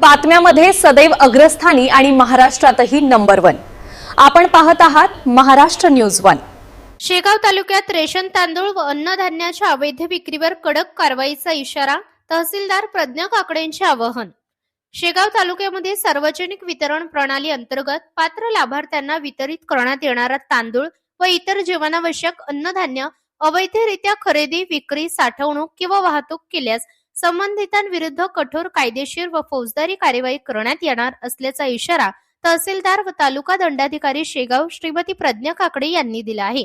बातम्यामध्ये सदैव अग्रस्थानी आणि महाराष्ट्रातही नंबर वन. आपण पाहत आहात महाराष्ट्र न्यूज वन. शेगाव तालुक्यात रेशन तांदूळ व अन्नधान्याच्या अवैध विक्रीवर कडक कारवाईचा इशारा तहसीलदार प्रज्ञा काकडेंचे आवाहन. शेगाव तालुक्यामध्ये सार्वजनिक वितरण प्रणाली अंतर्गत पात्र लाभार्थ्यांना वितरित करण्यात येणारा तांदूळ व इतर जीवनावश्यक अन्नधान्य अवैधरित्या खरेदी विक्री साठवणूक किंवा वाहतूक केल्यास संबंधितांविरुद्ध कठोर कायदेशीर व फौजदारी कार्यवाही करण्यात येणार असल्याचा इशारा तहसीलदार व तालुका दंडाधिकारी शेगाव श्रीमती प्रज्ञा काकडे यांनी दिला आहे.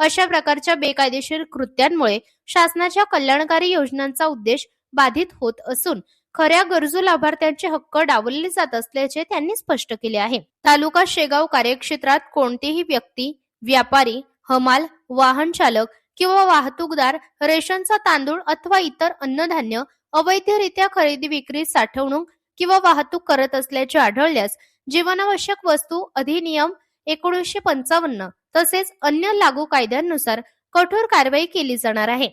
अशा प्रकारच्या बेकायदेशीर कृत्यांमुळे शासनाच्या कल्याणकारी योजनांचा उद्देश बाधित होत असून खऱ्या गरजू लाभार्थ्यांचे हक्क डावलले जात असल्याचे त्यांनी स्पष्ट केले आहे. तालुका शेगाव कार्यक्षेत्रात कोणतीही व्यक्ती व्यापारी हमाल वाहन चालक किंवा वाहतूकदार रेशनचा तांदूळ अथवा इतर अन्नधान्य अवैधरित्या खरेदी विक्री साठवणूक किंवा वाहतूक करत असल्याचे आढळल्यास जीवनावश्यक वस्तू अधिनियम एकोणीसशे पंचावन्न तसेच अन्य लागू कायद्यांनुसार कठोर कारवाई केली जाणार आहे.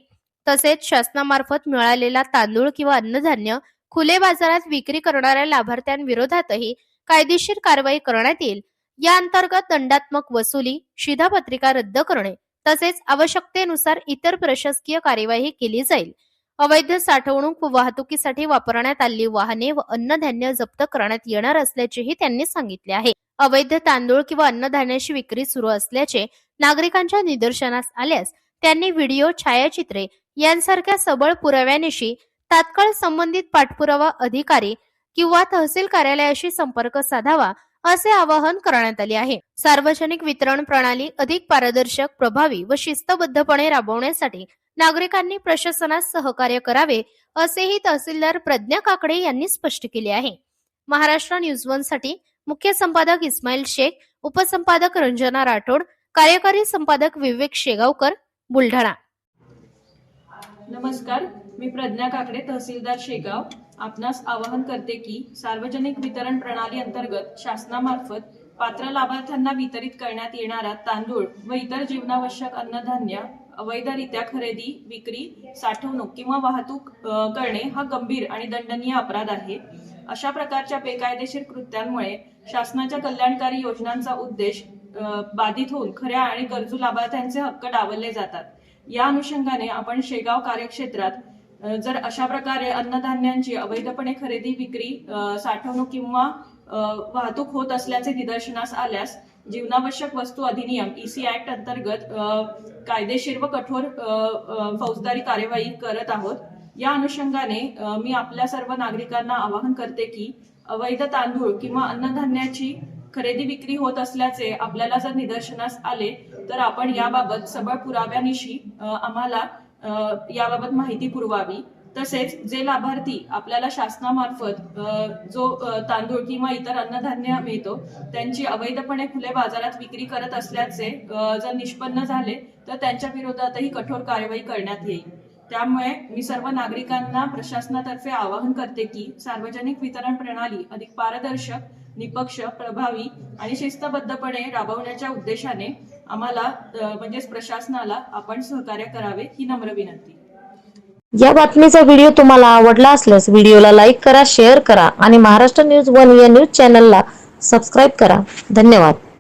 तसेच शासनामार्फत मिळालेला तांदूळ किंवा अन्नधान्य खुले बाजारात विक्री करणाऱ्या लाभार्थ्यांविरोधातही कायदेशीर कारवाई करण्यात येईल. या अंतर्गत दंडात्मक वसुली शिधापत्रिका रद्द करणे तसेच आवश्यकतेनुसार इतर प्रशासकीय कार्यवाही केली जाईल. अवैध साठवणूक व वाहतुकीसाठी वापरण्यात आलेली वाहने व अन्नधान्य जप्त करण्यात येणार असल्याचेही त्यांनी सांगितले आहे. अवैध तांदूळ किंवा अन्नधान्याची विक्री सुरू असल्याचे नागरिकांच्या निदर्शनास आल्यास त्यांनी व्हिडिओ छायाचित्रे यांसारख्या सबळ पुराव्यानिशी तात्काळ संबंधित पाठपुरावा अधिकारी किंवा तहसील कार्यालयाशी संपर्क साधावा असे आवाहन करण्यात आले आहे. सार्वजनिक वितरण प्रणाली अधिक पारदर्शक प्रभावी व शिस्तबद्धपणे राबवण्यासाठी नागरिकांनी प्रशासनास सहकार्य करावे असेही तहसीलदार प्रज्ञा काकडे यांनी स्पष्ट केले आहे. महाराष्ट्र न्यूज वनसाठी मुख्य संपादक इस्माईल शेख उपसंपादक रंजना राठोड कार्यकारी संपादक विवेक शेगावकर बुलढाणा. नमस्कार. मी प्रज्ञा काकडे तहसीलदार शेगाव. आपणास आवाहन करते की सार्वजनिक वितरण प्रणाली अंतर्गत शासनामार्फत पात्र लाभार्थ्यांना वितरित करण्यात येणारा तांदूळ व इतर जीवनावश्यक अन्नधान्य अवैधरित्या खरेदी विक्री साठवणूक किंवा वाहतूक करणे हा गंभीर आणि दंडनीय अपराध आहे. अशा प्रकारच्या बेकायदेशीर कृत्यांमुळे शासनाच्या कल्याणकारी योजनांचा उद्देश बाधित होऊन खऱ्या आणि गरजू लाभार्थ्यांचे हक्क डावलले जातात. या अनुषंगाने आपण शेगाव कार्यक्षेत्रात जर अशा प्रकारे अन्नधान्यांची अवैधपणे खरेदी विक्री साठवणूक किंवा वाहतूक होत असल्याचे निदर्शनास आल्यास जीवनावश्यक वस्तू अधिनियम ईसी ऍक्ट अंतर्गत कायदेशीर व कठोर अ, फौजदारी कार्यवाही करत आहोत. या अनुषंगाने मी आपल्या सर्व नागरिकांना आवाहन करते की अवैध तांदूळ किंवा अन्नधान्याची खरेदी विक्री होत असल्याचे आपल्याला जर निदर्शनास आले तर आपण याबाबत सबळ पुराव्यानिशी आम्हाला याबाबत माहिती पुरवावी. तसेच जे लाभार्थी आपल्याला शासनामार्फत जो तांदूळ किंवा इतर अन्नधान्य मिळतो त्यांची अवैधपणे खुले बाजारात विक्री करत असल्याचे जर निष्पन्न झाले तर त्यांच्या विरोधातही कठोर कारवाई करण्यात येईल. त्यामुळे मी सर्व नागरिकांना प्रशासनातर्फे आवाहन करते की सार्वजनिक वितरण प्रणाली अधिक पारदर्शक निपक्ष प्रभावी आणि शिस्तबद्धपणे राबवण्याच्या उद्देशाने आम्हाला म्हणजेच प्रशासनाला आपण सहकार्य करावे ही नम्र विनंती. या बातमीचा व्हिडिओ तुम्हाला आवडला असल्यास व्हिडिओला लाईक करा शेअर करा आणि महाराष्ट्र न्यूज वन या न्यूज चॅनलला सबस्क्राईब करा. धन्यवाद.